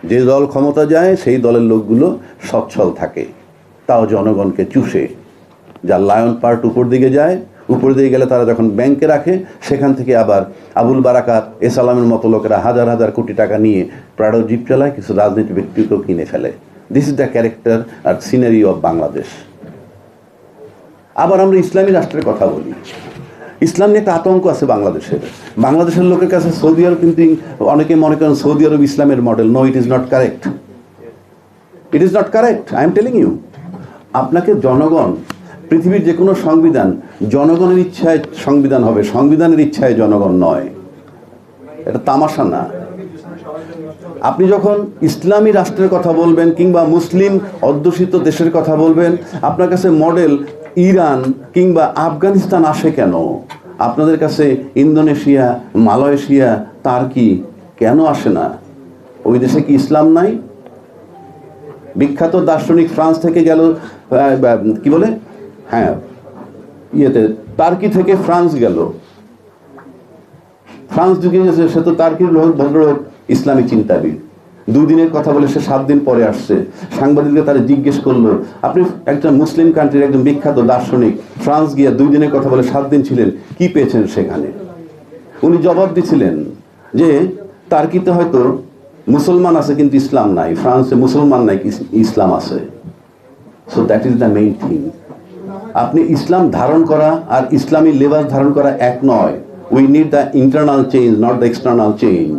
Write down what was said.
যে দল ক্ষমতা যায়, সেই দলের লোকগুলো সচ্ছল থাকে। তাও জনগণকে চুষে। যা লায়ন পার্ট উপর দিকে যায়, উপর দিকে গেলে তারা যখন ব্যাংকে রাখে, সেখান থেকে আবার আবুল বারাকাত এসালামের মতো লোকেরা হাজার হাজার কোটি টাকা নিয়ে প্রাড়ো জিপ চালায়, কিছু রাজনীতি ব্যক্তিকেও কিনে ফেলে। দিস ইজ দ্য ক্যারেক্টার আর সিনারি অফ বাংলাদেশ আবার আমরা ইসলামী রাষ্ট্রের কথা বলি। ইসলাম নিয়ে একটা আতঙ্ক আছে বাংলাদেশের। বাংলাদেশের লোকের কাছে সৌদি আরব কিন্তু অনেকে মনে করেন সৌদি আরব ইসলামের model no it is not correct it is not correct I am telling you আপনাকে জনগণ, পৃথিবীর যে কোনো সংবিধান, জনগণের ইচ্ছায় সংবিধান হবে। সংবিধানের ইচ্ছায় জনগণ নয়। এটা তামাশা না। আপনি যখন ইসলামী রাষ্ট্রের কথা বলবেন কিংবা মুসলিম অধ্যুষিত দেশের কথা বলবেন, আপনার কাছে মডেল ইরান কিংবা আফগানিস্তান আসে কেন? আপনাদের কাছে ইন্দোনেশিয়া, মালয়েশিয়া, তার্কি কেন আসে না? ওই দেশে কি ইসলাম নাই? বিখ্যাত দার্শনিক ফ্রান্স থেকে গেল কি বলে? হ্যাঁ ইয়েতে, তার্কি থেকে ফ্রান্স গেল। ফ্রান্স ঢুকে গেছে, সে তো তার্কির লোক, ভদ্রলোক, ইসলামী চিন্তাবিদ। দুই দিনের কথা বলে সে সাত দিন পরে আসছে। সাংবাদিকরা তারা জিজ্ঞেস করল, আপনি একটা মুসলিম কান্ট্রির একজন বিখ্যাত দার্শনিক, ফ্রান্স গিয়া দুই দিনের কথা বলে সাত দিন ছিলেন, কি পেয়েছেন সেখানে? উনি জবাব দিছিলেন যে তার্কিতে হয়তো মুসলমান আছে কিন্তু ইসলাম নাই, ফ্রান্সে মুসলমান নাই ইসলাম আছে। So that is the main thing আপনি ইসলাম ধারণ করা আর ইসলামী লেবাস ধারণ করা এক নয়। We need the internal change not the external change